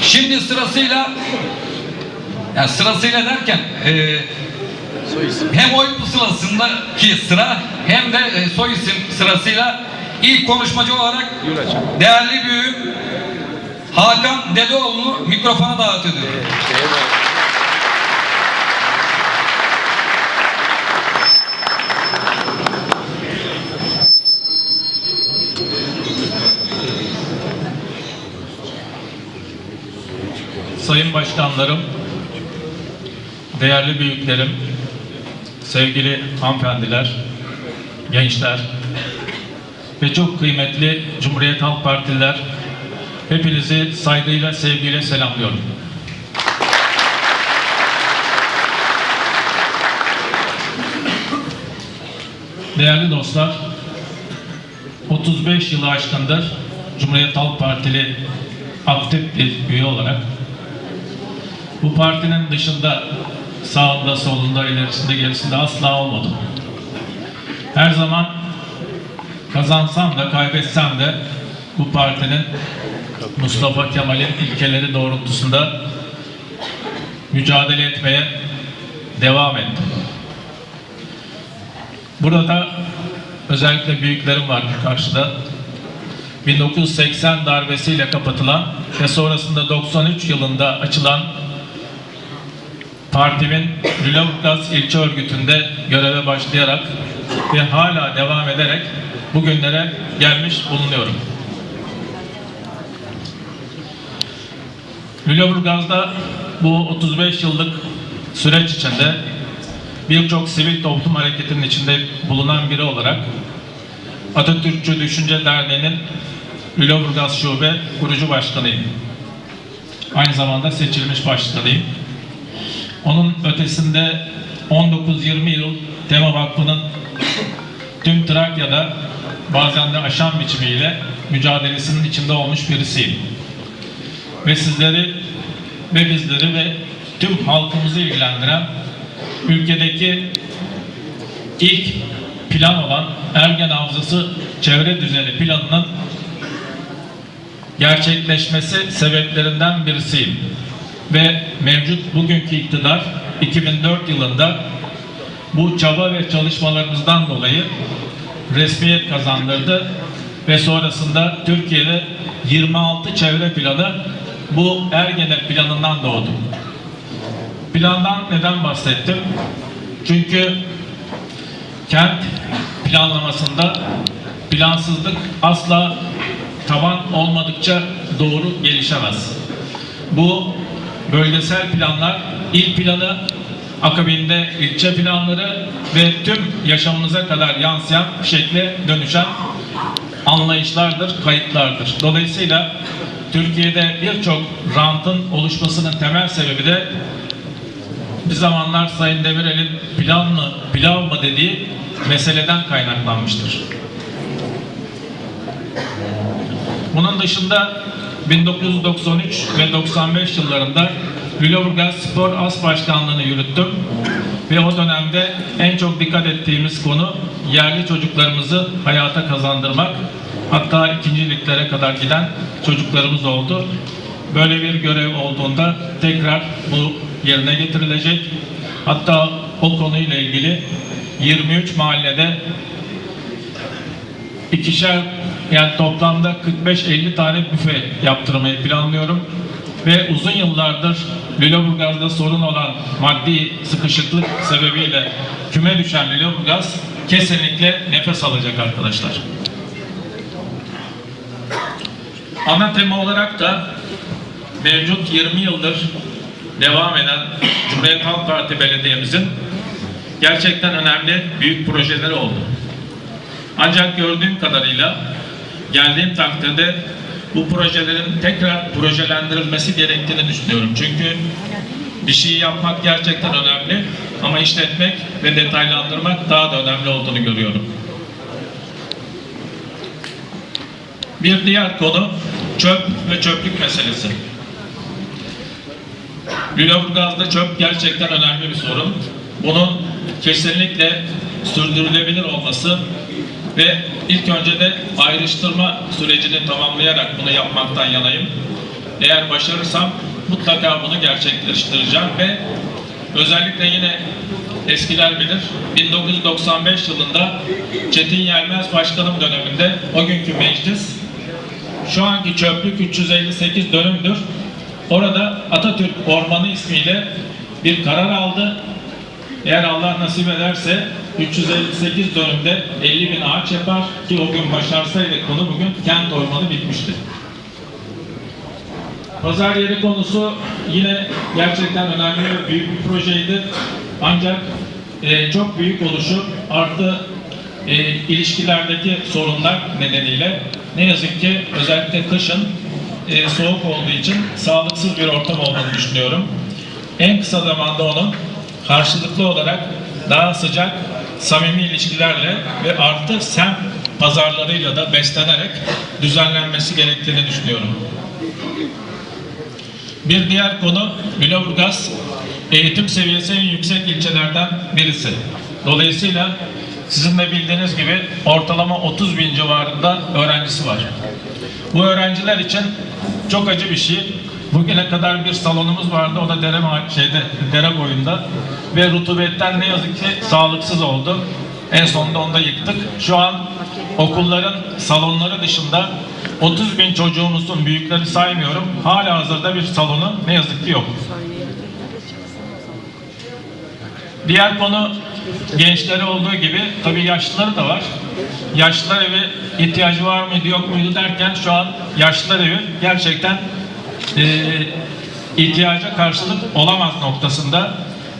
Şimdi sırasıyla yani sırasıyla derken e, hem oy pusulasındaki sıra hem de e, soy isim sırasıyla ilk konuşmacı olarak değerli büyüğüm Hakan Dedeoğlu'nu mikrofona davet ediyorum. Sayın Başkanlarım, değerli büyüklerim, sevgili hanımefendiler, gençler ve çok kıymetli Cumhuriyet Halk Partililer, hepinizi saygıyla, sevgiyle selamlıyorum. Değerli dostlar, 35 yılı aşkındır Cumhuriyet Halk Partili aktif bir üye olarak bu partinin dışında sağında, solunda, ilerisinde, gerisinde asla olmadım. Her zaman kazansam da kaybetsem de bu partinin Mustafa Kemal'in ilkeleri doğrultusunda mücadele etmeye devam ettim. Burada özellikle büyüklerim var karşıda. 1980 darbesiyle kapatılan ve sonrasında 93 yılında açılan partimin Lüleburgaz ilçe örgütünde göreve başlayarak ve hala devam ederek bugünlere gelmiş bulunuyorum. Lüleburgaz'da bu 35 yıllık süreç içinde birçok sivil toplum hareketinin içinde bulunan biri olarak Atatürkçü Düşünce Derneği'nin Lüleburgaz Şube kurucu başkanıyım. Aynı zamanda seçilmiş başkanıyım. Onun ötesinde 19-20 yıl Tema Vakfı'nın tüm Trakya'da bazen de aşan biçimiyle mücadelesinin içinde olmuş birisiyim. Ve sizleri ve bizleri ve tüm halkımızı ilgilendiren ülkedeki ilk plan olan Ergen Havzası çevre düzeni planının gerçekleşmesi sebeplerinden birisiyim. Ve mevcut bugünkü iktidar 2004 yılında bu çaba ve çalışmalarımızdan dolayı resmiyet kazandırdı ve sonrasında Türkiye'de 26 çevre planı bu Ergene planından doğdu. Plandan neden bahsettim? Çünkü kent planlamasında plansızlık asla taban olmadıkça doğru gelişemez. Bu bölgesel planlar, il planı, akabinde ilçe planları ve tüm yaşamımıza kadar yansıyan şekle dönüşen anlayışlardır, kayıtlardır. Dolayısıyla Türkiye'de birçok rantın oluşmasının temel sebebi de bir zamanlar Sayın Demirel'in plan mı, pilav mı dediği meseleden kaynaklanmıştır. Bunun dışında 1993 ve 95 yıllarında Lüleburgaz Spor As Başkanlığı'nı yürüttüm. Ve o dönemde en çok dikkat ettiğimiz konu yerli çocuklarımızı hayata kazandırmak. Hatta ikinciliklere kadar giden çocuklarımız oldu. Böyle bir görev olduğunda tekrar bu yerine getirilecek. Hatta o konuyla ilgili 23 mahallede ikişer yani toplamda 45-50 tane büfe yaptırmayı planlıyorum. Ve uzun yıllardır Lüleburgaz'da sorun olan maddi sıkışıklık sebebiyle küme düşen Lüleburgaz kesinlikle nefes alacak arkadaşlar. Ana tema olarak da mevcut 20 yıldır devam eden Cumhuriyet Halk Parti Belediye'mizin gerçekten önemli büyük projeleri oldu. Ancak gördüğüm kadarıyla geldiğim takdirde bu projelerin tekrar projelendirilmesi gerektiğini düşünüyorum. Çünkü bir şeyi yapmak gerçekten önemli ama işletmek ve detaylandırmak daha da önemli olduğunu görüyorum. Bir diğer konu çöp ve çöplük meselesi. Lüleburgaz'da çöp gerçekten önemli bir sorun. Bunun kesinlikle sürdürülebilir olması ve ilk önce de ayrıştırma sürecini tamamlayarak bunu yapmaktan yanayım. Eğer başarırsam mutlaka bunu gerçekleştireceğim ve özellikle yine eskiler bilir 1995 yılında Çetin Yelmez Başkanım döneminde o günkü meclis şu anki çöplük 358 dönümdür. Orada Atatürk Ormanı ismiyle bir karar aldı. Eğer Allah nasip ederse 358 dönümde 50 bin ağaç yapar ki o gün başarsaydık bunu bugün kent ormanı bitmişti. Pazar yeri konusu yine gerçekten önemli ve büyük bir projeydi. Ancak e, çok büyük oluşu artı e, ilişkilerdeki sorunlar nedeniyle ne yazık ki özellikle kışın e, soğuk olduğu için sağlıksız bir ortam olduğunu düşünüyorum. En kısa zamanda onun karşılıklı olarak daha sıcak, samimi ilişkilerle ve artı semt pazarlarıyla da beslenerek düzenlenmesi gerektiğini düşünüyorum. Bir diğer konu Lüleburgaz eğitim seviyesi en yüksek ilçelerden birisi. Dolayısıyla sizin de bildiğiniz gibi ortalama 30 bin civarında öğrencisi var. Bu öğrenciler için çok acı bir şey. Bugüne kadar bir salonumuz vardı. O da dere, şeyde, dere boyunda. Ve rutubetten ne yazık ki sağlıksız oldu. En sonunda onu da yıktık. Şu an okulların salonları dışında 30 bin çocuğumuzun büyükleri saymıyorum. Hala hazırda bir salonu ne yazık ki yok. Diğer konu gençleri olduğu gibi tabii yaşlıları da var. Yaşlılar evi ihtiyacı var mıydı yok muydu derken şu an yaşlılar evi gerçekten e, ihtiyaca karşılık olamaz noktasında.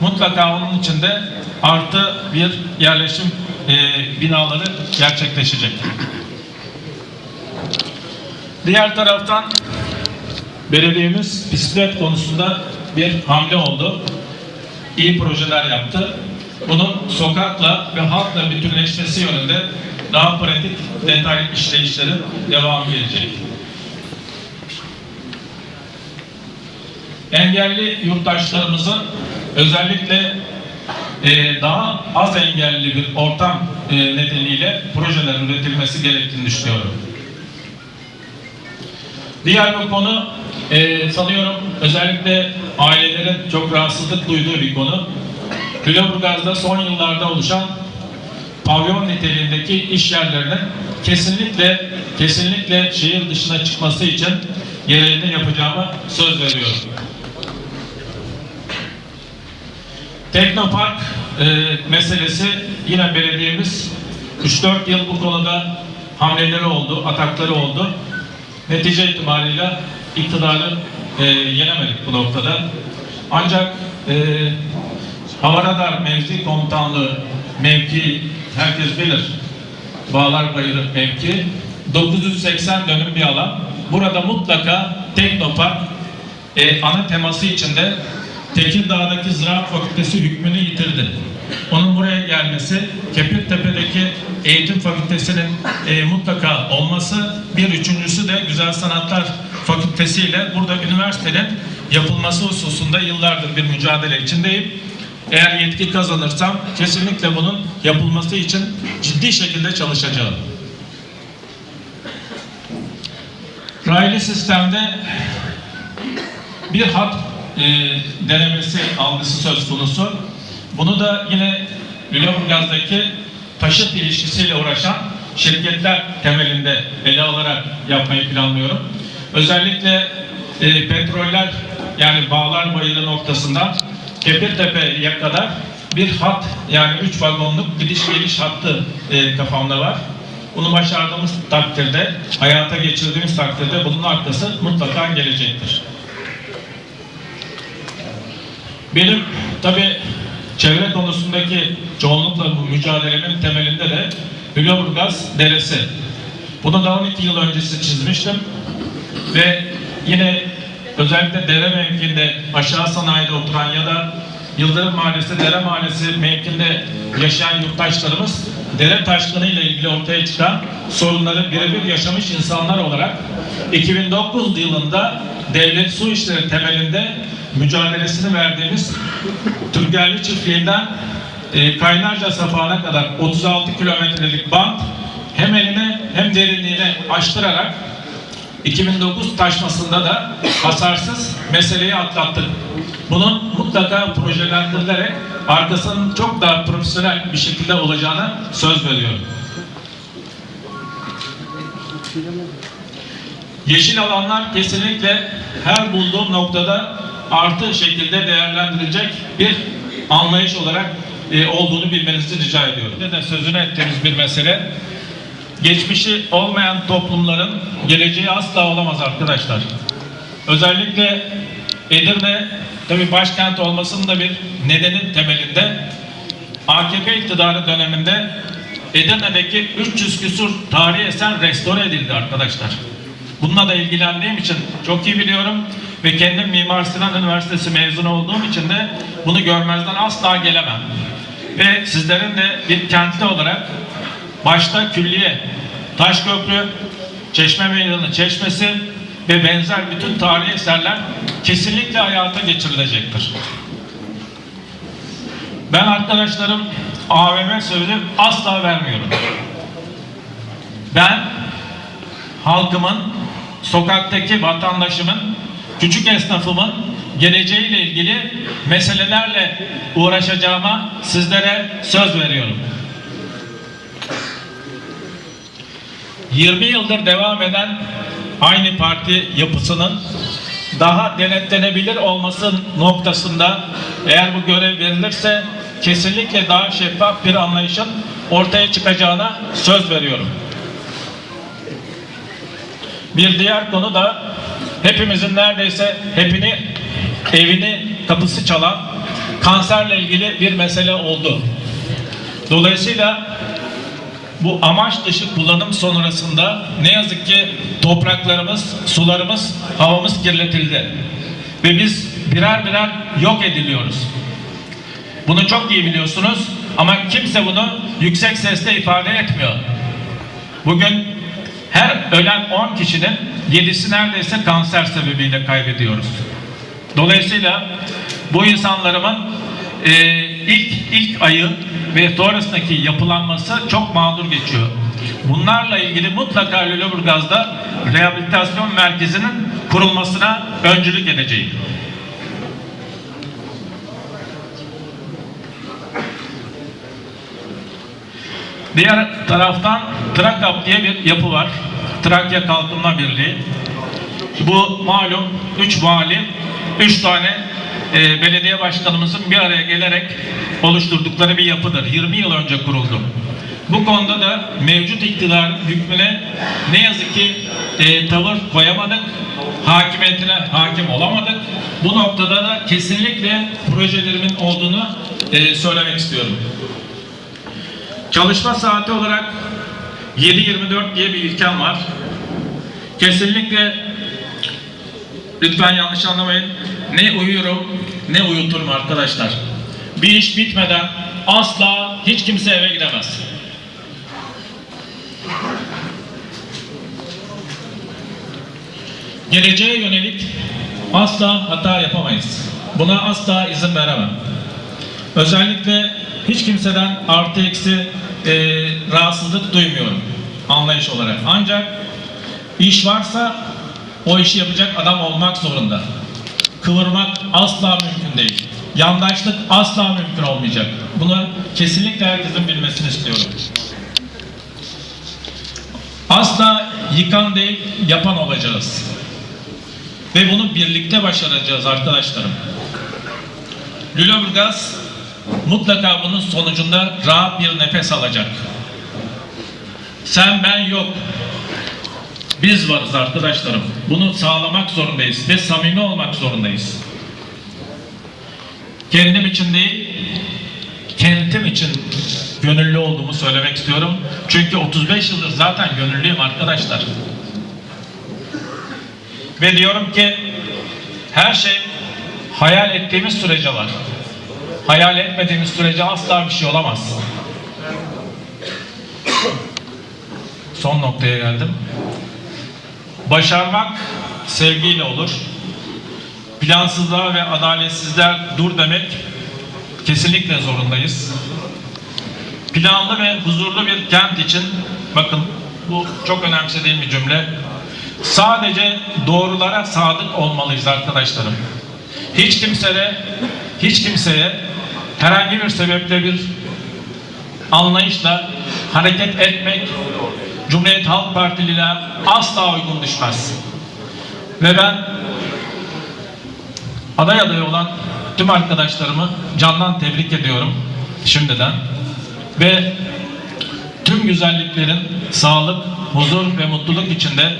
Mutlaka onun içinde artı bir yerleşim e, binaları gerçekleşecek. Diğer taraftan belediyemiz bisiklet konusunda bir hamle oldu. İyi projeler yaptı. Bunun sokakla ve halkla bütünleşmesi yönünde daha pratik, detaylı işleyişlerin devamı gelecek. Engelli yurttaşlarımızın özellikle e, daha az engelli bir ortam e, nedeniyle projeler üretilmesi gerektiğini düşünüyorum. Diğer bir konu e, sanıyorum özellikle ailelerin çok rahatsızlık duyduğu bir konu. Lüleburgaz'da son yıllarda oluşan pavyon niteliğindeki iş yerlerinin kesinlikle kesinlikle şehir dışına çıkması için gereğini yapacağıma söz veriyorum. Teknopark e, meselesi yine belediyemiz 3-4 yıl bu konuda hamleleri oldu, atakları oldu. Netice itibariyle iktidarı e, yenemedik bu noktada. Ancak e, Hava Radar Mevzi Komutanlığı mevki herkes bilir. Bağlar Bayırı mevki. 980 dönüm bir alan. Burada mutlaka Teknopark e, ana teması içinde Tekirdağ'daki Ziraat Fakültesi hükmünü yitirdi. Onun buraya gelmesi, Kepirtepe'deki eğitim fakültesinin e, mutlaka olması, bir üçüncüsü de Güzel Sanatlar Fakültesi ile burada üniversitenin yapılması hususunda yıllardır bir mücadele içindeyim. Eğer yetki kazanırsam kesinlikle bunun yapılması için ciddi şekilde çalışacağım. Raylı sistemde bir hat e, denemesi algısı söz konusu. Bunu da yine Lüleburgaz'daki taşıt ilişkisiyle uğraşan şirketler temelinde ele alarak yapmayı planlıyorum. Özellikle e, petroller yani Bağlar Bayırı noktasından Kepirtepe'ye kadar bir hat yani 3 vagonluk gidiş geliş hattı e, kafamda var. Bunu başardığımız takdirde, hayata geçirdiğimiz takdirde bunun arkası mutlaka gelecektir. Benim tabi çevre konusundaki çoğunlukla bu mücadelemin temelinde de Lüleburgaz Deresi. Bunu da 12 yıl öncesi çizmiştim. Ve yine özellikle dere mevkiinde aşağı sanayide oturan ya da Yıldırım Mahallesi, Dere Mahallesi mevkinde yaşayan yurttaşlarımız dere taşkını ile ilgili ortaya çıkan sorunları birebir yaşamış insanlar olarak 2009 yılında devlet su işleri temelinde mücadelesini verdiğimiz Türkgerli çiftliğinden e, Kaynarca sapağına kadar 36 kilometrelik bant hem eline hem derinliğine açtırarak 2009 taşmasında da hasarsız meseleyi atlattık. Bunun mutlaka projelendirilerek arkasının çok daha profesyonel bir şekilde olacağına söz veriyorum. Yeşil alanlar kesinlikle her bulduğum noktada artı şekilde değerlendirilecek bir anlayış olarak e, olduğunu bilmenizi rica ediyorum. Sözünü ettiğimiz bir mesele. Geçmişi olmayan toplumların geleceği asla olamaz arkadaşlar. Özellikle Edirne tabi başkent olmasının da bir nedenin temelinde AKP iktidarı döneminde Edirne'deki 300 küsur tarihi eser restore edildi arkadaşlar. Bununla da ilgilendiğim için çok iyi biliyorum ve kendim Mimar Sinan Üniversitesi mezunu olduğum için de bunu görmezden asla gelemem. Ve sizlerin de bir kentli olarak başta külliye, Taşköprü, Çeşme Meydanı Çeşmesi ve benzer bütün tarihi eserler kesinlikle hayata geçirilecektir. Ben arkadaşlarım AVM sözü asla vermiyorum. Ben halkımın, sokaktaki vatandaşımın, küçük esnafımın geleceğiyle ilgili meselelerle uğraşacağıma sizlere söz veriyorum. 20 yıldır devam eden aynı parti yapısının daha denetlenebilir olması noktasında eğer bu görev verilirse kesinlikle daha şeffaf bir anlayışın ortaya çıkacağına söz veriyorum. Bir diğer konu da hepimizin neredeyse hepini evini kapısı çalan kanserle ilgili bir mesele oldu. Dolayısıyla bu amaç dışı kullanım sonrasında ne yazık ki topraklarımız, sularımız, havamız kirletildi. Ve biz birer birer yok ediliyoruz. Bunu çok iyi biliyorsunuz ama kimse bunu yüksek sesle ifade etmiyor. Bugün her ölen 10 kişinin 7'si neredeyse kanser sebebiyle kaybediyoruz. Dolayısıyla bu insanlarımın e, ilk ilk ayı ve sonrasındaki yapılanması çok mağdur geçiyor. Bunlarla ilgili mutlaka Lüleburgaz'da rehabilitasyon merkezinin kurulmasına öncülük edeceğim. Diğer taraftan TRAKAP diye bir yapı var. Trakya Kalkınma Birliği. Bu malum 3 vali, 3 tane e, belediye başkanımızın bir araya gelerek oluşturdukları bir yapıdır. 20 yıl önce kuruldu. Bu konuda da mevcut iktidarın hükmüne ne yazık ki e, tavır koyamadık. Hakimiyetine hakim olamadık. Bu noktada da kesinlikle projelerimin olduğunu e, söylemek istiyorum. Çalışma saati olarak 7-24 diye bir ilkem var. Kesinlikle lütfen yanlış anlamayın. Ne uyuyorum ne uyuturum arkadaşlar. Bir iş bitmeden asla hiç kimse eve gidemez. Geleceğe yönelik asla hata yapamayız. Buna asla izin veremem. Özellikle hiç kimseden artı eksi e, rahatsızlık duymuyorum anlayış olarak. Ancak iş varsa o işi yapacak adam olmak zorunda. Kıvırmak asla mümkün değil. Yandaşlık asla mümkün olmayacak. Bunu kesinlikle herkesin bilmesini istiyorum. Asla yıkan değil, yapan olacağız. Ve bunu birlikte başaracağız arkadaşlarım. Lüleburgaz mutlaka bunun sonucunda rahat bir nefes alacak. Sen ben yok. Biz varız arkadaşlarım. Bunu sağlamak zorundayız ve samimi olmak zorundayız. Kendim için değil, kentim için gönüllü olduğumu söylemek istiyorum. Çünkü 35 yıldır zaten gönüllüyüm arkadaşlar. Ve diyorum ki her şey hayal ettiğimiz sürece var. Hayal etmediğimiz sürece asla bir şey olamaz. Son noktaya geldim. Başarmak sevgiyle olur. Plansızlığa ve adaletsizler dur demek kesinlikle zorundayız. Planlı ve huzurlu bir kent için bakın bu çok önemsediğim bir cümle. sadece doğrulara sadık olmalıyız arkadaşlarım. Hiç kimseye, hiç kimseye herhangi bir sebeple bir anlayışla hareket etmek Cumhuriyet Halk Partili'yle asla uygun düşmez. Ve ben aday adayı olan tüm arkadaşlarımı candan tebrik ediyorum şimdiden. Ve tüm güzelliklerin sağlık, huzur ve mutluluk içinde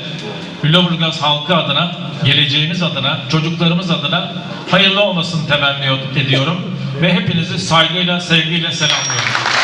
Lüleburgaz halkı adına, geleceğimiz adına, çocuklarımız adına hayırlı olmasını temenni ediyorum ve hepinizi saygıyla, sevgiyle selamlıyorum.